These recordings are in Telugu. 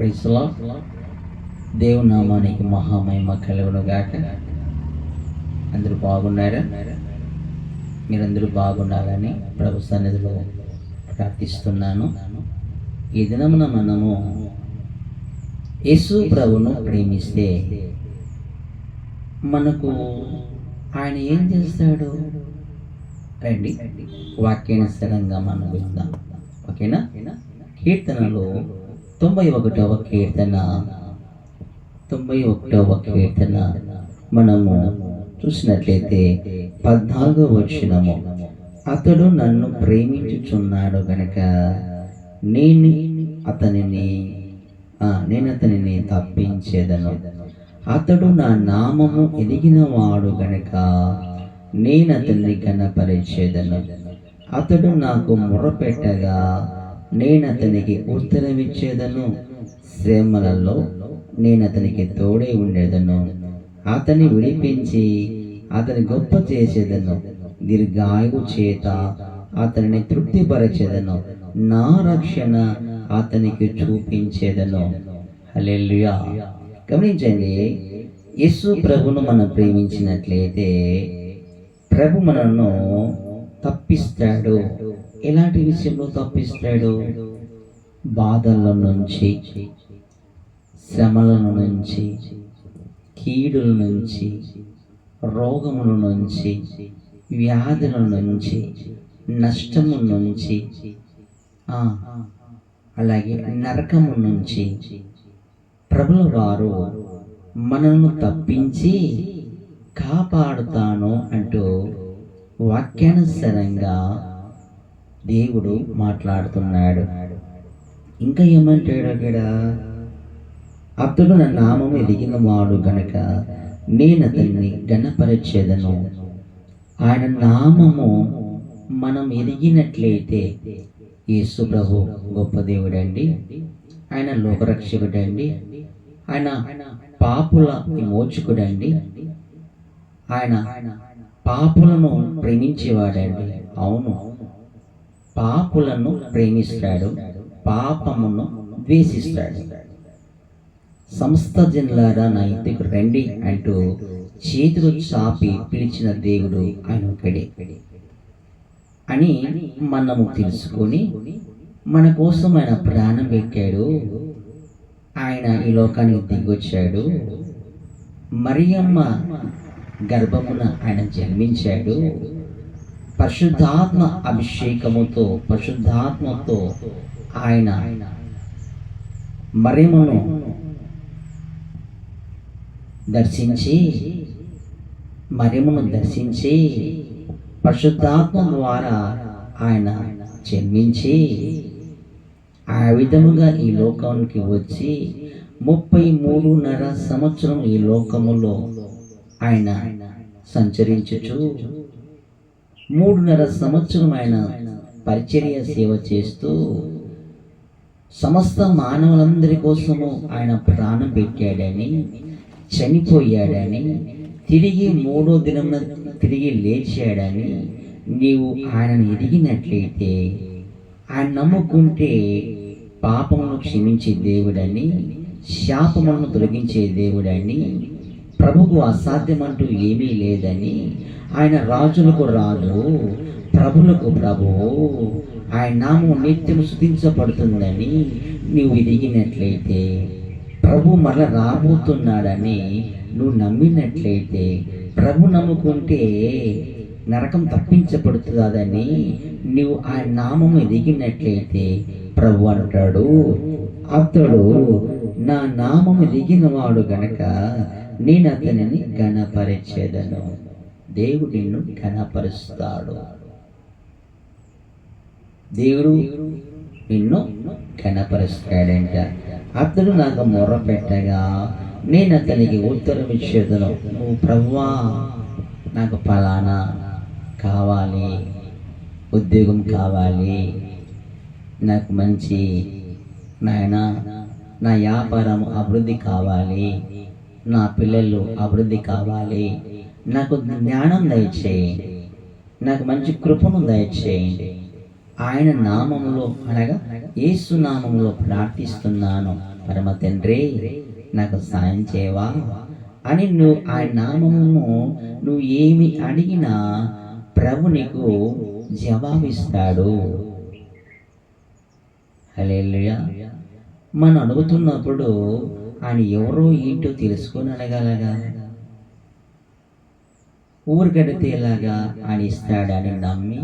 ప్రైస్లో దేవునామానికి మహామహిమ కలుగును గాక అందరూ బాగున్నారా? మీరందరూ బాగుండాలని ప్రభు సన్నిధిలో ప్రార్థిస్తున్నాను. ఈ దినమున మనము యేసు ప్రభును ప్రేమిస్తే మనకు ఆయన ఏం చేస్తాడు? రండి వాక్యానుసరంగా మనం విందాం. ఓకేనా? కీర్తనలో తొంభై ఒకటవ కీర్తన. తొంభై ఒకటవ కీర్తన. మనము చూసినట్లయితే పద్నాలుగో వచ్చినము అతడు నన్ను ప్రేమించుచున్నాడు గనక నేను అతనిని నేను అతనిని తప్పించేదను. అతడు నా నామము ఎదిగిన వాడు గనక నేను అతన్ని కనపరిచేదను అతడు నాకు మొరపెట్టగా నేను అతనికి ఉత్తరమిచ్చేదను. శ్రమలలో నేను అతనికి తోడే ఉండేదను. అతని విడిపించి అతని గొప్ప చేసేదను. దీర్ఘాయువు చేత అతనిని తృప్తిపరచేదను. నా రక్షణ అతనికి చూపించేదను. హలెల్లుయా. గమనించండి యేసు ప్రభును మనం ప్రేమించినట్లయితే ప్రభు మనను తప్పిస్తాడు. ఎలాంటి విషయంలో తప్పిస్తాడు? బాధల నుంచి శ్రమల నుంచి కీడుల నుంచి రోగముల నుంచి వ్యాధుల నుంచి నష్టము నుంచి అలాగే నరకము నుంచి. ప్రభుల వారు మనను తప్పించి కాపాడుతాను అంటూ వాక్యానుసరంగా దేవుడు మాట్లాడుతున్నాడు. ఇంకా ఏమంటాడు అక్కడ అతడు నా నామం ఎదిగిన వాడు గనక నేను అతన్ని గణపరిచేదను ఆయన నామము మనం ఎదిగినట్లయితే యేసు ప్రభు గొప్ప దేవుడండి. ఆయన లోకరక్షకుడండి. ఆయన పాపుల విమోచకుడండి. ఆయన పాపులను ప్రేమించేవాడండి. అవును. పాపులను ప్రేమిస్తాడు పాపమును ద్వేషిస్తాడు. సంస్థ జనులారా నా ఇంటికి రండి అంటూ చేతులు చాపి పిలిచిన దేవుడు ఆయన ఒకడే అని మనము తెలుసుకొని మన కోసం ఆయన ప్రాణం పెట్టాడు ఆయన ఈ లోకానికి దిగొచ్చాడు. మరియమ్మ గర్భమున ఆయన జన్మించాడు. పరిశుద్ధాత్మ అభిషేకముతో పరిశుద్ధాత్మతో ఆయన మరేమను దర్శించి మరియమ్మను దర్శించి పరిశుద్ధాత్మ ద్వారా ఆయన జన్మించి ఆ విధముగా ఈ లోకానికి వచ్చి ముప్పై మూడున్నర సంవత్సరం ఈ లోకములో ఆయన సంచరించుచు మూడున్నర సంవత్సరం ఆయన పరిచర్య సేవ చేస్తూ సమస్త మానవులందరి కోసము ఆయన ప్రాణం పెట్టాడని చనిపోయాడని తిరిగి మూడో దినమున తిరిగి లేచాడని నీవు ఆయనను ఎదిగినట్లయితే ఆయన నమ్ముకుంటే పాపమును క్షమించే దేవుడని శాపములను తొలగించే దేవుడని ప్రభుకు అసాధ్యం అంటూ ఏమీ లేదని ఆయన రాజులకు రాదు ప్రభులకు ప్రభు. ఆయన నామం నిత్యం శుతించబడుతుందని నీవు ఎదిగినట్లయితే ప్రభు మరల రాబోతున్నాడని నువ్వు నమ్మినట్లయితే ప్రభు నమ్ముకుంటే నరకం తప్పించబడుతుందని నువ్వు ఆయన నామము ఎదిగినట్లయితే ప్రభు అంటాడు. అతడు నా నామము ఎదిగినవాడు గనక నేను అతనిని ఘనపరిచేదను. దేవుడు నిన్ను ఘనపరుస్తాడు. దేవుడు నిన్ను ఘనపరుస్తాడంట. అతడు నాకు మొర్ర పెట్టగా నేను అతనికి ఉత్తరం ఇచ్చేదను. నువ్వు ప్రవ్వా నాకు ఫలానా కావాలి ఉద్యోగం కావాలి నాకు మంచి నాయన నా వ్యాపారం అభివృద్ధి కావాలి నా పిల్లలు అభివృద్ధి కావాలి. నాకు జ్ఞానం దయచేయండి నాకు మంచి కృపను దయచేయండి ఆయన నామంలో అనగా యేసు నామంలో ప్రార్థిస్తున్నాను. పరమ తండ్రి నాకు సాయం చేయవా? అని నువ్వు ఆ నామమును నువ్వు ఏమి అడిగినా ప్రభు నీకు జవాబిస్తాడు. హలే మనం అడుగుతున్నప్పుడు ఆయన ఎవరో ఏంటో తెలుసుకొని అడగలగా. ఊరికడితే ఎలాగా ఆయన ఇస్తాడని నమ్మి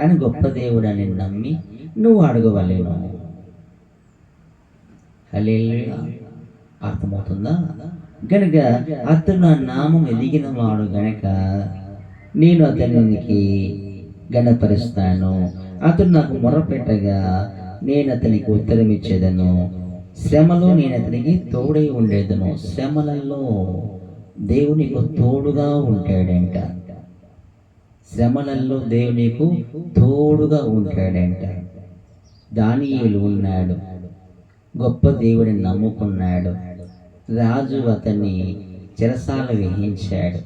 ఆయన గొప్ప దేవుడని నమ్మి నువ్వు అడగవలేను. హల్లెలూయా. అర్థమవుతుందా? గనక అతను నా నామం ఎదిగిన వాడు గనక నేను అతనికి గణపరుస్తాను అతను నాకు మొరపెట్టగా నేను అతనికి ఉత్తరం ఇచ్చేదను శ్రమలో నేను అతనికి తోడై ఉండేదను. శ్రమలలో దేవునికి తోడుగా ఉంటాడంట. శ్రమలలో దేవునికి తోడుగా ఉంటాడంట. దానియులు ఉన్నాడు. గొప్ప దేవుడిని నమ్ముకున్నాడు. రాజు అతన్ని చెరసాల వేయించాడు.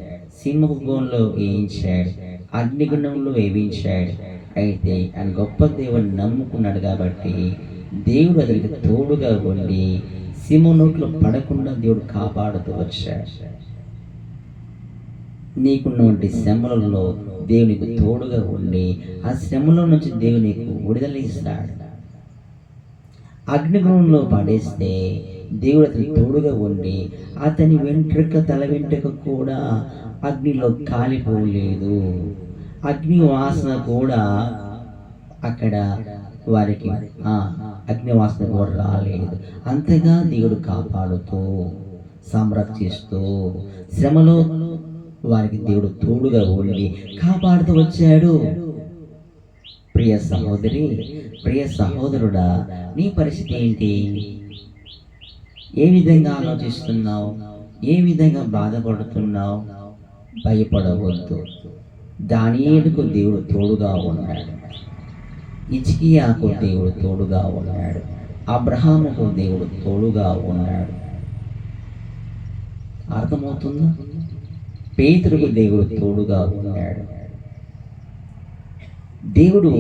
సింహభూంలో వేయించాడు. అగ్నిగుణంలో వేయించాడు అయితే ఆయన గొప్ప దేవుడిని నమ్ముకున్నాడు కాబట్టి దేవుడు అతనికి తోడుగా ఉండి సింహ నోట్లో పడకుండా దేవుడు కాపాడుతూ వచ్చాడు నీకున్నటువంటి శ్రమలలో దేవునికి తోడుగా ఉండి ఆ శ్రమలో నుంచి దేవునికి విడుదల ఇస్తాడు. అగ్నిగుణంలో పడేస్తే దేవుడు అతని తోడుగా ఉండి అతని వెంట్రుక తల వెంట్రుక కూడా అగ్నిలో కాలిపోలేదు. అగ్ని వాసన కూడా అక్కడ వారికి అగ్నివాసన కూడా రాలేదు. అంతగా దేవుడు కాపాడుతూ సంరక్షిస్తూ శ్రమలో వారికి దేవుడు తోడుగా ఉండి కాపాడుతూ వచ్చాడు. ప్రియ సహోదరి ప్రియ సహోదరుడా నీ పరిస్థితి ఏంటి? ఏ విధంగా ఆలోచిస్తున్నావు? ఏ విధంగా బాధపడుతున్నావు? భయపడవద్దు. దానియేలుకు దేవుడు తోడుగా ఉన్నాడు. ఇచికియాకు దేవుడు తోడుగా ఉన్నాడు అబ్రహాముకు దేవుడు తోడుగా ఉన్నాడు అర్థమవుతుందా పేతురుకు దేవుడు తోడుగా ఉన్నాడు దేవుడు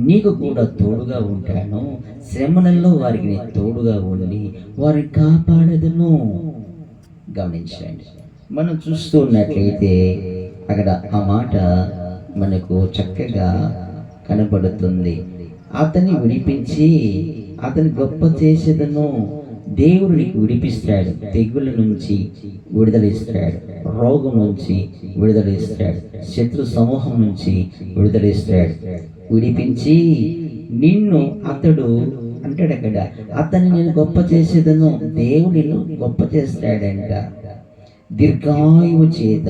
నీకు కూడా తోడుగా ఉంటాను శ్రమలలో వారికి నేను తోడుగా ఉండి వారిని కాపాడదును గమనించండి మనం చూస్తున్నట్లయితే అక్కడ ఆ మాట మనకు చక్కగా కనబడుతుంది. అతన్ని విడిపించి అతని గొప్ప చేసేదను దేవుడు నీకు విడిపిస్తాడు. తెగుల నుంచి విడుదలిస్తాడు. రోగం నుంచి విడుదలిస్తాడు. శత్రు సమూహం నుంచి విడుదలిస్తాడు. విడిపించి నిన్ను అతడు అంటాడు అక్కడ అతన్ని నేను గొప్ప చేసేదను దేవుడు నిన్ను గొప్ప చేస్తాడంట. దీర్ఘాయువు చేత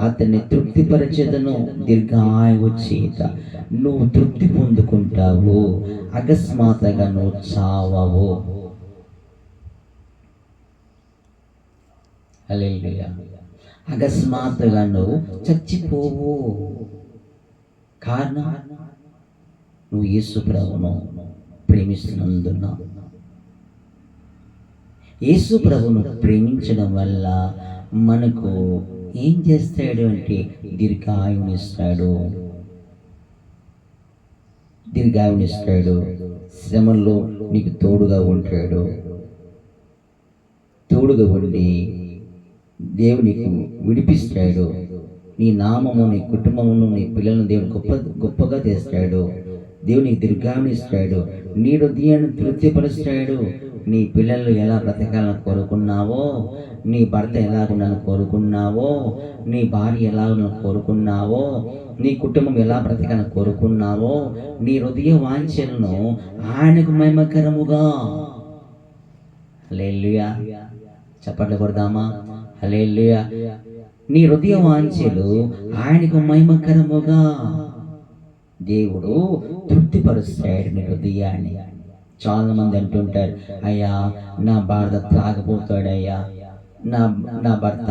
అతన్ని తృప్తిపరచేదను దీర్ఘాయువు చేత. నువ్వు తృప్తి పొందుకుంటావు అకస్మాత్తుగా నువ్వు చావవు. అకస్మాత్తుగా నువ్వు చచ్చిపోవు. కారణం? నువ్వు యేసు ప్రభును ప్రేమిస్తున్నందున. యేసు ప్రభును ప్రేమించడం వల్ల మనకు ఏం చేస్తాడు అంటే దీర్ఘాయునిస్తాడు. దీర్ఘాయునిస్తాడు. శ్రమల్లో నీకు తోడుగా ఉంటాడు. తోడుగా ఉండి దేవుని విడిపిస్తాడు. నీ నామము నీ కుటుంబమును నీ పిల్లలను దేవుడు గొప్ప గొప్పగా చేస్తాడు. దేవునికి దీర్ఘాయునిస్తాడు. నీ హృదయాన్ని తృప్తిపరుస్తాడు. నీ పిల్లలు ఎలా బ్రతకాలని కోరుకున్నావో నీ భర్త ఎలా ఉండాలని కోరుకున్నావో నీ భార్య ఎలా ఉండాలని కోరుకున్నావో నీ కుటుంబం ఎలా బ్రతకాలని కోరుకున్నావో నీ హృదయ వాంఛలను ఆయనకు మహిమకరముగా. హల్లెలూయా. చప్పట్లు కొడదామా? హల్లెలూయా. నీ హృదయ వాంఛలు ఆయనకు మహిమకరముగా. దేవుడు తృప్తిపరుస్తాడు నీ హృదయాన్ని. చాలా మంది అంటుంటారు అయ్యా నా భర్త త్రాగబోతాడయ్యా నా నా భర్త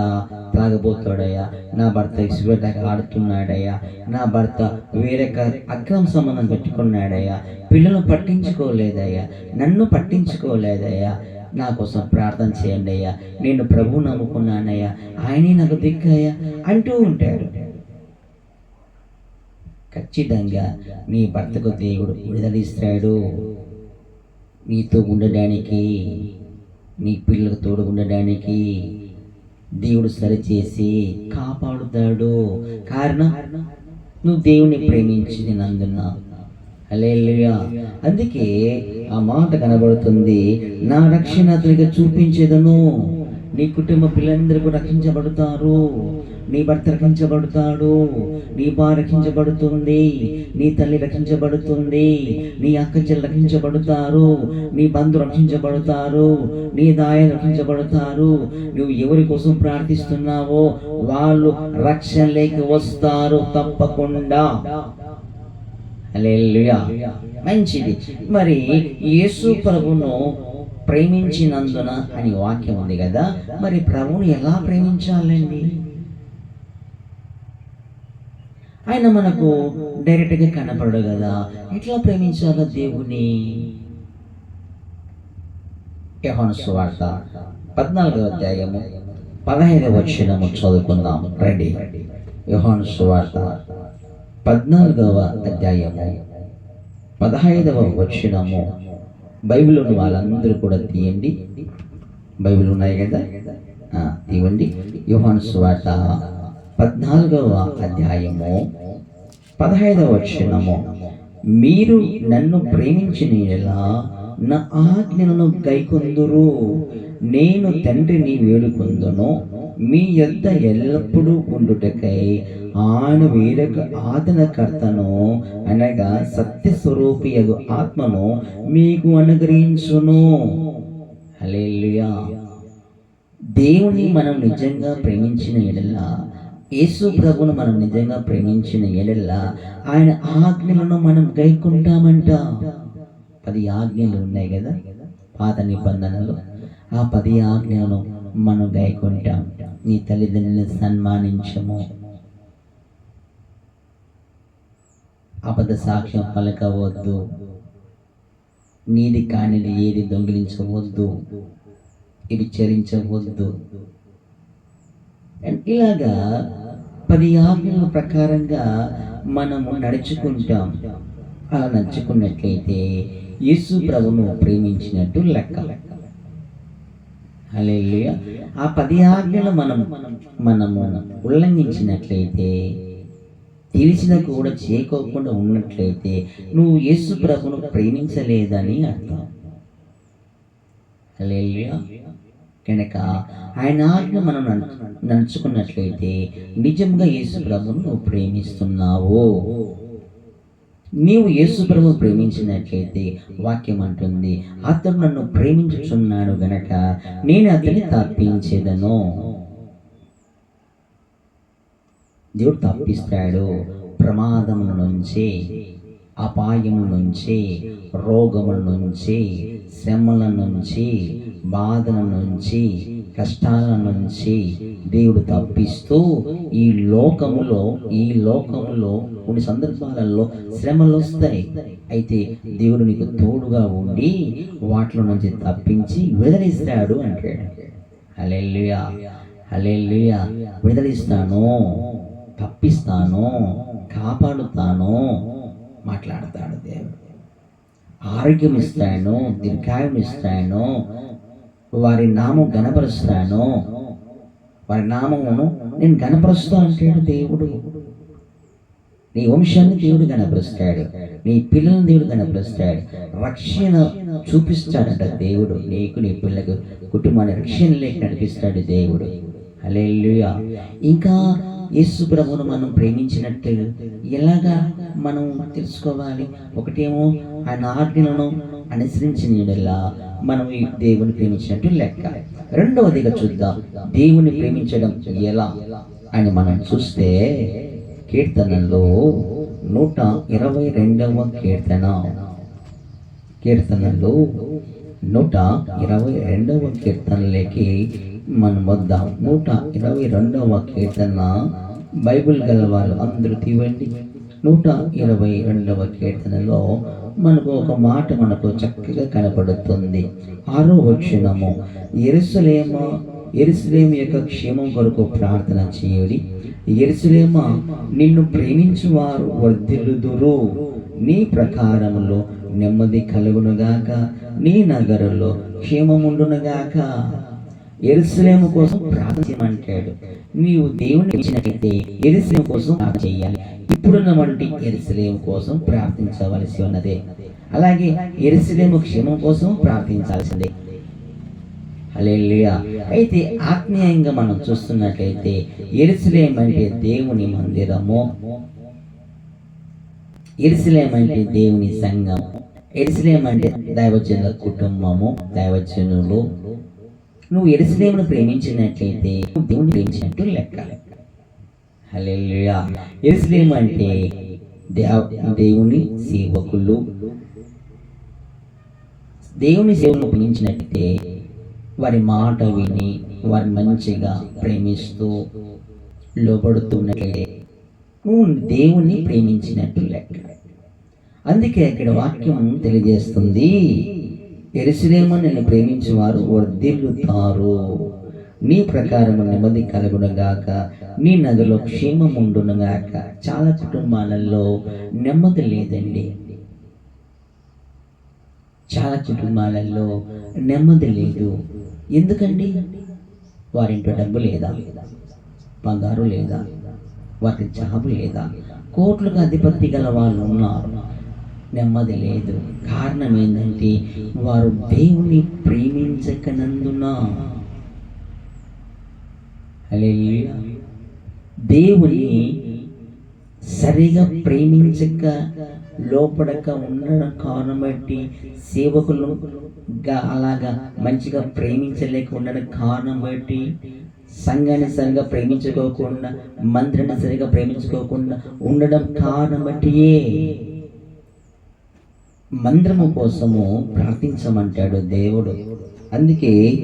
త్రాగబోతాడయ్యా నా భర్త ఇసుపెట్టాక ఆడుతున్నాడయ్యా నా భర్త వేరే క- అక్రమ సంబంధం పెట్టుకున్నాడయ్యా పిల్లలు పట్టించుకోలేదయ్యా నన్ను పట్టించుకోలేదయ్యా నా కోసం ప్రార్థన చేయండి అయ్యా నేను ప్రభు నమ్ముకున్నానయ్యా ఆయనే నాకు దిక్కయ్యా అంటూ ఉంటాడు ఖచ్చితంగా నీ భర్తకు దేవుడు విడుదలిస్తాడు నీతో ఉండడానికి నీ పిల్లలకు తోడు ఉండడానికి దేవుడు సరిచేసి కాపాడుతాడు. కారణం? నువ్వు దేవుని ప్రేమించినందున హల్లెలూయా. అందుకే ఆ మాట కనబడుతుంది. నా రక్షణ అతనికి చూపించేదను. నీ కుటుంబ పిల్లలందరూ రక్షించబడతారు. నీ భర్త రక్షించబడతాడు. నీ భార్య రక్షించబడుతుంది. నీ తల్లి రక్షించబడుతుంది. నీ అక్క చెల్లి రక్షించబడతారు. నీ బంధు రక్షించబడతారు. నీ దాయ రక్షించబడతారు. నువ్వు ఎవరి కోసం ప్రార్థిస్తున్నావో వాళ్ళు రక్షణలోకి వస్తారు తప్పకుండా. మంచిది. మరి యేసు ప్రభును ప్రేమించినందున అని వాక్యం ఉంది కదా మరి ప్రభుని ఎలా ప్రేమించాలండి? ఆయన మనకు డైరెక్ట్గా కనపడడు కదా. ఎట్లా ప్రేమించాలో దేవుని యోహాను సువార్త పద్నాలుగవ అధ్యాయము పదహైదవ వచ్చినము చదువుకుందాం. రండి. యోహాను సువార్త పద్నాలుగవ అధ్యాయము పదహైదవ వచ్చినము బైబిల్ ఉన్న వాళ్ళందరూ కూడా తీయండి. బైబిల్ ఉన్నాయి కదా? ఆ, తీయండి. యోహాను సువార్త పద్నాలుగవ అధ్యాయము పదహైదవ వచనము. మీరు నన్ను ప్రేమించిన యెడల నా ఆజ్ఞలను కైకొందురు. నేను తండ్రిని వేడుకొందును. మీ యొద్ద ఎల్లప్పుడూ ఉండుటకై ఆయన వేరొక ఆదనకర్తను అనగా సత్య స్వరూపియగు ఆత్మను మీకు అనుగ్రహించును. దేవుని మనం నిజంగా ప్రేమించిన ఎడలా యేసు ప్రభును మనం నిజంగా ప్రేమించిన ఎడల్లా ఆయన ఆజ్ఞలను మనం గైకుంటామంట. పది ఆజ్ఞలు ఉన్నాయి కదా? పాత నిబంధనలు. ఆ పది ఆజ్ఞలను మనం గైకుంటాం. నీ తల్లిదండ్రులను సన్మానించము. అబద్ధ సాక్ష్యం పలకవద్దు. నీది కానిది ఏది దొంగిలించవద్దు. ఇది చరించవద్దు. ఇలాగా పది ఆజ్ఞల ప్రకారంగా మనము నడుచుకుంటాం. అలా నడుచుకున్నట్లయితే యేసు ప్రభును ప్రేమించినట్టు లెక్క. హల్లెలూయా. ఆ పది ఆజ్ఞలు మనం మనము ఉల్లంఘించినట్లయితే తెలిసిన కూడా చేయకోకుండా ఉన్నట్లయితే నువ్వు యేసు ప్రభును ప్రేమించలేదని అర్థం. హల్లెలూయా. కనుక ఆయన ఆజ్ఞ మనం నడుచుకున్నట్లయితే నిజంగా యేసు ప్రభువును నువ్వు ప్రేమిస్తున్నావు. నీవు యేసు ప్రభు ప్రేమించినట్లయితే వాక్యం అంటుంది అతడు నన్ను ప్రేమించుచున్నాడు గనక నేను అతన్ని తప్పించేదను. దేవుడు తప్పిస్తాడు ప్రమాదం నుంచి. అపాయం నుంచి రోగముల నుంచి శ్రమల నుంచి బాధల నుంచి కష్టాల నుంచి దేవుడు తప్పిస్తూ ఈ లోకములో ఈ లోకములో కొన్ని సందర్భాలలో శ్రమలు వస్తాయి అయితే దేవుడు నీకు తోడుగా ఉండి వాటిలో నుంచి తప్పించి విడుదలిస్తాడు అంటాడు. అలెల్లుయా అలెల్లుయా విడుదలిస్తాను తప్పిస్తాను కాపాడుతాను మాట్లాడతాడు దేవుడు. ఆరోగ్యం ఇస్తాను దీర్ఘాయం ఇస్తాను వారి నామం గణపరుస్తాను వారి నామమును నేను గణపరుస్తా అంటాడు దేవుడు. నీ వంశాన్ని దేవుడు గణపరుస్తాడు నీ పిల్లల్ని దేవుడు గణపరుస్తాడు రక్షణ చూపిస్తాడంట దేవుడు. నీకు నీ పిల్లకు కుటుంబాన్ని రక్షణలోకి నడిపిస్తాడు దేవుడు. హల్లెలూయా. ఇంకా యేసు ప్రభును మనం ప్రేమించినట్టు ఎలాగా మనం తెలుసుకోవాలి? ఒకటేమో ఆయన ఆజ్ఞలను అనుసరించిన యెడల మనం ఈ దేవుని ప్రేమించినట్టు లెక్క. రెండవదిగా చూద్దాం దేవుని ప్రేమించడం ఎలా అని మనం చూస్తే కీర్తనలో నూట ఇరవై రెండవ కీర్తన. కీర్తనలో నూట ఇరవై రెండవ కీర్తనలోకి మనం వద్ద నూట ఇరవై రెండవ కీర్తన. బైబిల్ గల వాళ్ళు అందరూ తీవండి నూట ఇరవై రెండవ కీర్తనలో మనకు ఒక మాట మనకు చక్కగా కనపడుతుంది ఆరో వచనము ఎరుసలేమ ఎరుసలేము యొక్క క్షేమం కొరకు ప్రార్థన చేయడి. ఎరుసలేమ నిన్ను ప్రేమించువారు వర్ధిల్లుదురు. నీ ప్రకారములో నెమ్మది కలుగునుగాక. నీ నగరంలో క్షేమముండునుగాక. ఎరుసలేము కోసం ప్రార్థించమంటాడు నీవు దేవుని ఇచ్చినట్లయితే ఎరుసలేము కోసం ప్రార్థన చేయాలి. ఇప్పుడున్న వంటి ఎరుసలేము కోసం ప్రార్థించవలసి ఉన్నదే. అలాగే ఎరుసలేము క్షేమం కోసం ప్రార్థించాల్సిందే. హల్లెలూయా. అయితే ఆత్మీయంగా మనం చూస్తున్నట్లయితే ఎరుసలేం అంటే దేవుని మందిరము. ఎరుసలేం అంటే దేవుని సంఘం. ఎరుసలేం అంటే దైవజనుల కుటుంబము దైవజనులు. నువ్వు ఎరుసలేమును ప్రేమించినట్లయితే నువ్వు దేవుని ప్రేమించినట్టు లెక్క హల్లెలూయా. ఎరుసలేం అంటే దేవుని సేవకులు. దేవుని సేవను ప్రేమించినట్లయితే వారి మాట విని వారి మంచిగా ప్రేమిస్తూ లోపడుతున్నట్లయితే నువ్వు దేవుణ్ణి ప్రేమించినట్టు లెక్క అందుకే ఇక్కడ వాక్యం తెలియజేస్తుంది. ఎరుసలేమ నేను ప్రేమించేవారు వర్ధిల్లుతారు. నీ ప్రకారము నెమ్మది కలుగునగాక నీ నదిలో క్షేమం ఉండునగాక చాలా కుటుంబాలలో నెమ్మది లేదండి. చాలా కుటుంబాలలో నెమ్మది లేదు. ఎందుకండి? వారింట్లో డబ్బు లేదా? బంగారు లేదా? వారికి జాబు లేదా? కోట్లుగా అధిపతి గల వాళ్ళు ఉన్నారు నెమ్మది లేదు. కారణం ఏంటంటే వారు దేవుని ప్రేమించకనందున. హల్లెలూయా. దేవుని సరిగా ప్రేమించక లోపడక ఉండడం కారణం బట్టి సేవకులుగా అలాగా మంచిగా ప్రేమించలేక ఉండడం కారణం బట్టి సంఘాన్ని సరిగా ప్రేమించుకోకుండా మంత్రిని సరిగా ప్రేమించుకోకుండా ఉండడం కారణం బట్టియే మందిరము కోసము ప్రార్థించమంటాడు దేవుడు. అందుకే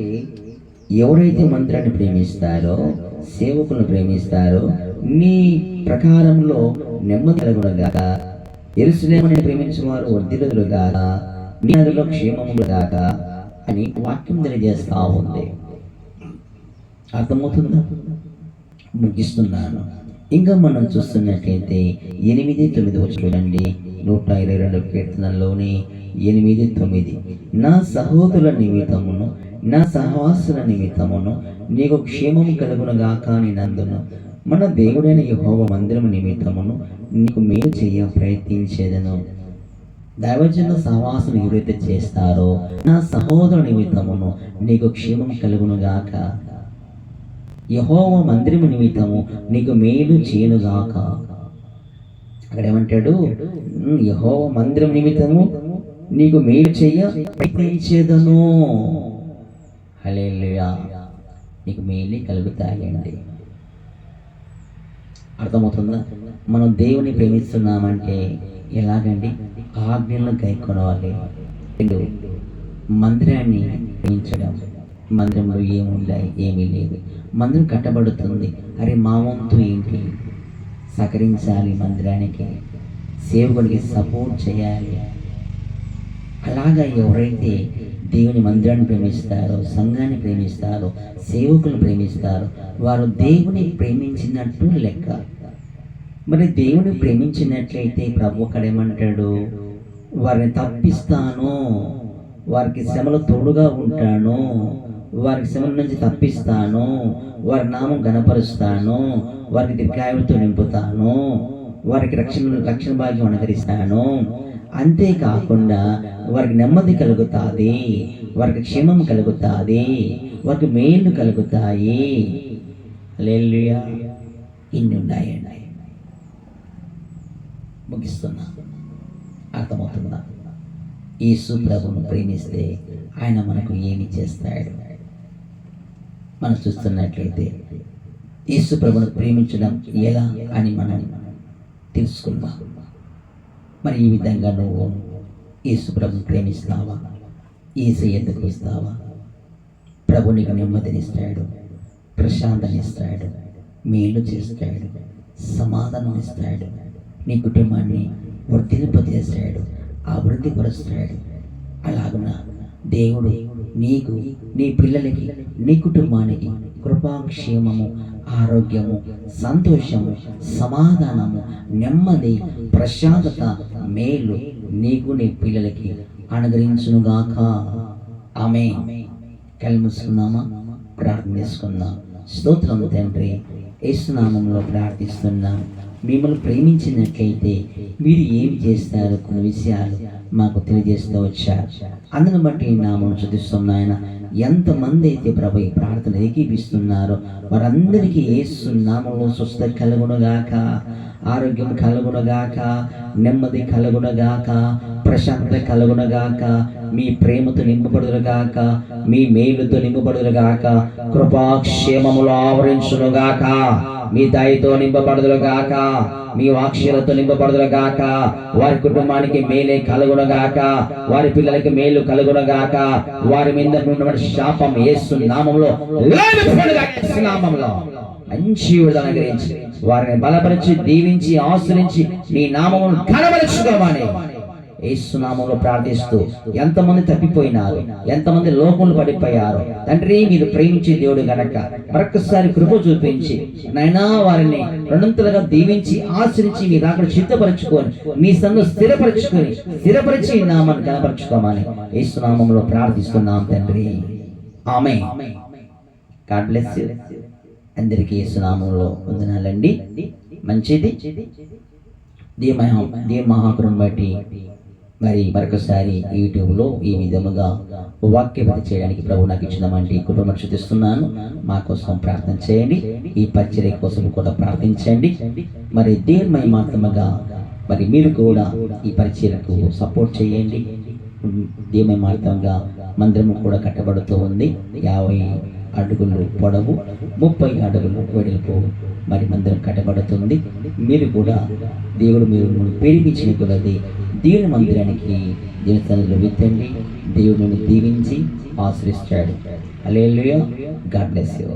ఎవరైతే మందిరాన్ని ప్రేమిస్తారో సేవకులను ప్రేమిస్తారో నీ ప్రకారంలో నెమ్మది కలుగునగాక ఎరుసలేమని ప్రేమించిన వారు వర్ధిలుగాక నీ నదిలో క్షేమములుగాక అని వాక్యం తెలియజేస్తా ఉంది. అర్థమవుతుందా? ముగిస్తున్నాను. ఇంకా మనం చూస్తున్నట్లయితే ఎనిమిది తొమ్మిది వచ్చి చూడండి. నూట ఇరవై రెండు కీర్తనలోని ఎనిమిది తొమ్మిది. నా సహోదరుల నిమిత్తమును నా సహవాసుల నిమిత్తమును నీకు క్షేమం కలుగునుగాక అని నందును మన దేవుడైన యహోవ మందిరం నిమిత్తమును నీకు మేలు చేయ ప్రయత్నించేదను. దైవజన సహవాసం ఎవరైతే చేస్తారో నా సహోదరు నిమిత్తమును నీకు క్షేమం కలుగునుగాక. యహోవ మందిరము నిమిత్తము నీకు మేలు చేయనుగాక. అక్కడ ఏమంటాడు యహో మందిరం నిమిత్తము నీకు మేలు చెయ్య ప్రయత్నించేదను. హలే నీకు మేలే కలుగుతాయండి. అర్థమవుతుందా? మనం దేవుని ప్రేమిస్తున్నామంటే ఎలాగండి? ఆజ్ఞలను గైకొనవాలి రెండు మందిరాన్ని ప్రేమించడం. మందిరంలో ఏముండాయి? ఏమీ లేదు. మందిరం కట్టబడుతుంది. అరే మా వంతు ఏంటి? సహకరించాలి మందిరానికి. సేవకుడికి సపోర్ట్ చేయాలి. అలాగా ఎవరైతే దేవుని మందిరాన్ని ప్రేమిస్తారో సంఘాన్ని ప్రేమిస్తారో సేవకులను ప్రేమిస్తారో వారు దేవుని ప్రేమించినట్టు లెక్క. మరి దేవుని ప్రేమించినట్లయితే ప్రభు అక్కడ ఏమంటాడు? వారిని తప్పిస్తాను. వారికి శ్రమలు తోడుగా ఉంటాను. వారికి శ్రమల నుంచి తప్పిస్తాను. వారి నామం గణపరుస్తాను వారికి దీర్ఘాయువుతో నింపుతాను. వారికి రక్షణ రక్షణ భాగ్యం అనుకరిస్తాను అంతేకాకుండా వారికి నెమ్మది కలుగుతాది. వారికి క్షేమం కలుగుతాది. వారికి మేలు కలుగుతాయి. హల్లెలూయా. ఇన్ని ఉన్నాయండి. ముగిస్తున్నా. అర్థమవుతుందా? ఈ ప్రభును ప్రేమిస్తే ఆయన మనకు ఏమి చేస్తాడు? మనం చూస్తున్నట్లయితే యేసు ప్రభును ప్రేమించడం ఎలా అని మనం తెలుసుకుందాం. మరి ఈ విధంగా నువ్వు యేసు ప్రభుని ప్రేమిస్తావా? ఏసు ఎందుకు ఇస్తావా ప్రభు నీకు నెమ్మదినిస్తాడు ప్రశాంతనిస్తాడు మేలు చేస్తాడు సమాధానం ఇస్తాడు నీ కుటుంబాన్ని వర్ధింపజేస్తాడు అభివృద్ధి పరుస్తాడు అలాగున దేవుడు నీకు నీ పిల్లలకి నీ కుటుంబానికి కృపాక్షేమము ఆరోగ్యము సంతోషము సమాధానము నెమ్మది ప్రశాంతత మేలు నీకు నీ పిల్లలకి అనుగ్రహించునుగాక. ఆమె కళ్ళు మూసుకుందామా? ప్రార్థన చేసుకుందాం. స్తోత్రం తండ్రి యేసునామంలో ప్రార్థిస్తున్నాం. మిమ్మల్ని ప్రేమించినట్లయితే మీరు ఏమి చేస్తారు? కొన్ని విషయాలు మాకు తెలియజేస్తూ వచ్చారు. అందును బట్టి నామను నామం చూపిస్తున్న ఆయన ఎంతమంది అయితే ప్రభు ఈ ప్రార్థన ఏకీపిస్తున్నారో వారందరికీ ఏసు నామంలో స్వస్థ కలుగునుగాక ఆరోగ్యం కలుగునగాక నెమ్మది కలుగునగాక ప్రశాంతత కలుగునగాక మీ ప్రేమతో నింపబడుదురుగాక మీ మేలుతో నింపబడుదురుగాక కృపాక్షేమములు ఆవరించునుగాక మీ దయతో నింపబడుదురుగాక మీ వాక్ష్యాలతో నింపబడుదురుగాక వారి కుటుంబానికి మేలే కలుగునగాక వారి పిల్లలకి మేలు కలుగునగాక వారి మీద ఉన్నటువంటి శాపం ఏసు నామంలో నామంలో మంచి విడుదల గురించి వారిని బలపరిచి దీవించి ఆశ్రయించి నీ నామమును కనబరుచుకోవాలి ఏసునామంలో ప్రార్థిస్తూ ఎంతమంది తప్పిపోయినారు ఎంతమంది లోకములు పడిపోయారు. తండ్రి మీరు ప్రేమించే దేవుడు గనక మరొకసారి కృప చూపించి నైనా వారిని రెండంతలుగా దీవించి ఆశ్రించి మీ రాకడ చిత్తపరచుకొని మీ సందు స్థిరపరచుకొని స్థిరపరిచి నామాన్ని కనపరచుకోమని ఏసునామంలో ప్రార్థిస్తున్నాం తండ్రి. ఆమె గాడ్ బ్లెస్ అందరికీ ఏసునామంలో వందనాలండి. మంచిది. దీ మహా దీ మహాకరుని బట్టి మరి మరొకసారి యూట్యూబ్లో ఈ విధముగా వాక్య చేయడానికి ప్రభు నాకు ఇచ్చినమంటి కుటుంబం చూపిస్తున్నాను. మా కోసం ప్రార్థన చేయండి. ఈ పరిచర్య కోసం కూడా ప్రార్థించండి. మరి దేవుని మాత్రముగా మరి మీరు కూడా ఈ పరిచయకు సపోర్ట్ చేయండి. దేవుని మార్గంగా మందిరము కూడా కట్టబడుతూ ఉంది. యాభై అడుగులు పొడవు ముప్పై అడుగులు వెడల్పు మరి మందిరం కట్టబడుతుంది. మీరు కూడా దేవుడు మీరు ప్రేమించిన కొలది దేవుని మందిరానికి దేవుని విత్తండి దేవుడిని దీవించి ఆశ్రయిస్తాడు. అలే గాడ్ బ్లెస్ యూ